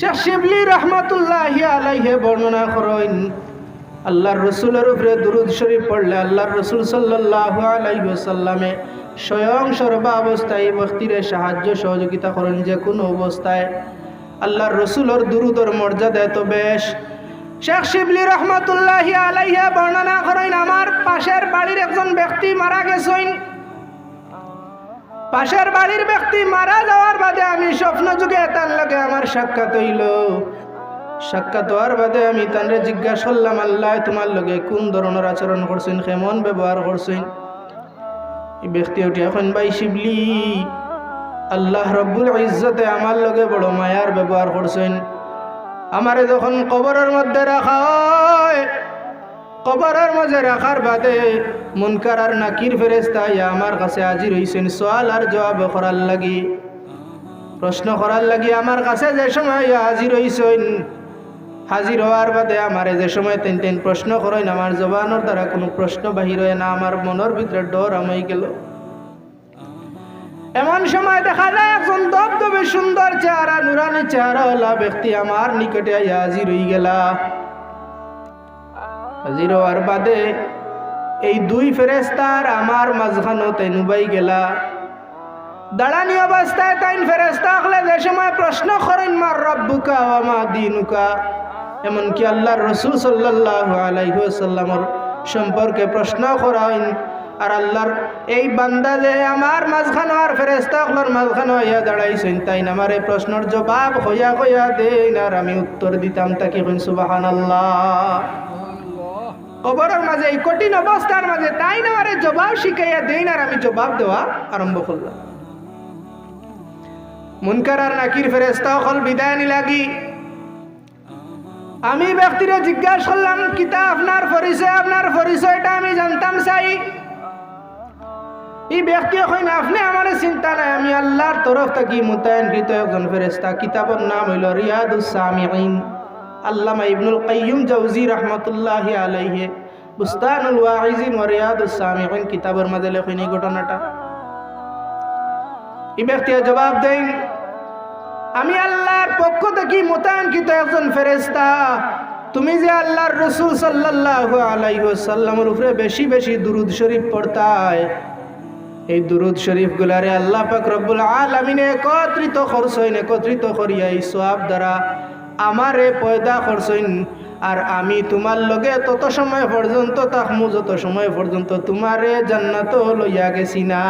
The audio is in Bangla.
শেখ শিবলি আলাইহে বর্ণনা করেন, আল্লাহর রসুলের উপরে দুরুদ শরীফ পড়লে আল্লাহর রসুল সাল্লাহ আলাইসাল্লামে স্বয়ং সর্বাবস্থায় ব্যক্তিরে সাহায্য সহযোগিতা করেন যে কোনো অবস্থায়। আল্লাহর রসুলের দুরুদর মর্যাদা এত বেশ। শেখ শিবলি রহমতুল্লাহ আলাইহে বর্ণনা করেন, আমার পাশের বাড়ির একজন ব্যক্তি মারা গেছেন। পাশের বাড়ির ব্যক্তি মারা আমি স্বপ্ন যুগে তার লাগে আমার সাক্ষাৎ হইল। সাক্ষাৎ হওয়ার বাদে আমি তানরে জিজ্ঞাসা করলাম, আল্লাহ, তোমার লগে কোন ধরনের আচরণ করছেন? কেমন ব্যবহার করছেন? এই ব্যক্তি উঠি এখন, ভাই শিবলি, আল্লাহ রব্বুল ইজ্জতে আমার লগে বড় মায়ার ব্যবহার করছেন। আমারে যখন কবরের মধ্যে রাখা হয়, কবরের মাঝে রাখার বাদে মুনকার আর নাকির ফেরেস্তা আমার কাছে হাজির হইছেন। সোয়াল আর জবাব করার লাগি। প্রশ্ন করার লাগি আমার কাছে যে সময় হাজির হইছেন। হাজির হওয়ার বাদে আমারে যে সময় তেন তেন প্রশ্ন করেন, আমার জবানোর দ্বারা কোনো প্রশ্ন বাহির হয় না, আমার মনের ভিতরে ডর আমাই গেল। এমন সময় দেখা যায় একজন দবদবে সুন্দর চেহারা, নুরানি চেহারা ব্যক্তি আমার নিকটে হাজির হয়ে গেলা। হাজির হওয়ার বাদে এই দুই ফেরেস্তার আমার মাঝখানো তাই নুবাই গেলা। দাঁড়ানি অবস্থায় তাইন ফেরেস্তা হলে যে সময় প্রশ্ন করেন, মার রব্বুকা ওয়া মা দিনুকা? এমনকি আল্লাহর রসুল সাল্লাহ আলাইসাল্লামর সম্পর্কে প্রশ্ন করাইন আর আল্লাহর এই বান্দা যে আমার মাঝখানো আর ফেরেস্তা হলার মাঝখানো হইয়া দাঁড়াইছেন তাই আমার এই প্রশ্নের জবাব হইয়া হইয়া দেন, আর আমি উত্তর দিতাম তাকে কইন সুবাহান আল্লাহ কবরের মাঝে এই কঠিন অবস্থার মাঝে তাই না আমারে জবাব শিখাইয়া দেন, আর আমি জবাব দেওয়া আরম্ভ করলাম। মুনকার আর নাকির ফেরেস্তা হল বিদায় নিলাগি। আমি ব্যক্তিরে জিজ্ঞাসা করলাম, কিতা আপনার পরিচয়? আপনার পরিচয়টা আমি জানতাম চাই এই ব্যক্তি কইন, আপনি আমার চিন্তা নাই, আমি আল্লাহর তরফ থেকে মোতায়েনকৃত একজন ফেরেস্তা কিতাবের নাম হইল রিয়াদুস সামিঈন। আল্লামা ইবনুল কাইয়ুম জাউজি রহমতুল্লাহি আলাইহি। বুস্তানুল ওয়াইজিন ওয়া রিয়াদুস সামিঈন কিতাবের মাঝে লেখেন এই ঘটনাটা। এই জবাব দেন, আমি আল্লাহর পক্ষ থেকে মোতায়েনকৃত একজন ফেরেস্তা তুমি যে আল্লাহর রসুল সাল্লাহ আলাইসাল্লামের উপরে বেশি বেশি দুরুদ শরীফ পড়তায়, এই দুরুদ শরীফ গুলারে আল্লাহ পাক রব্বুল আলমিনে একত্রিত করছেন, একত্রিত করিয়া এই সব দ্বারা আমারে পয়দা করছেন। আর আমি তোমার লগে তত সময় পর্যন্ত তাকমু যত সময় পর্যন্ত তোমারে জান্নাত লইয়া গেছি না।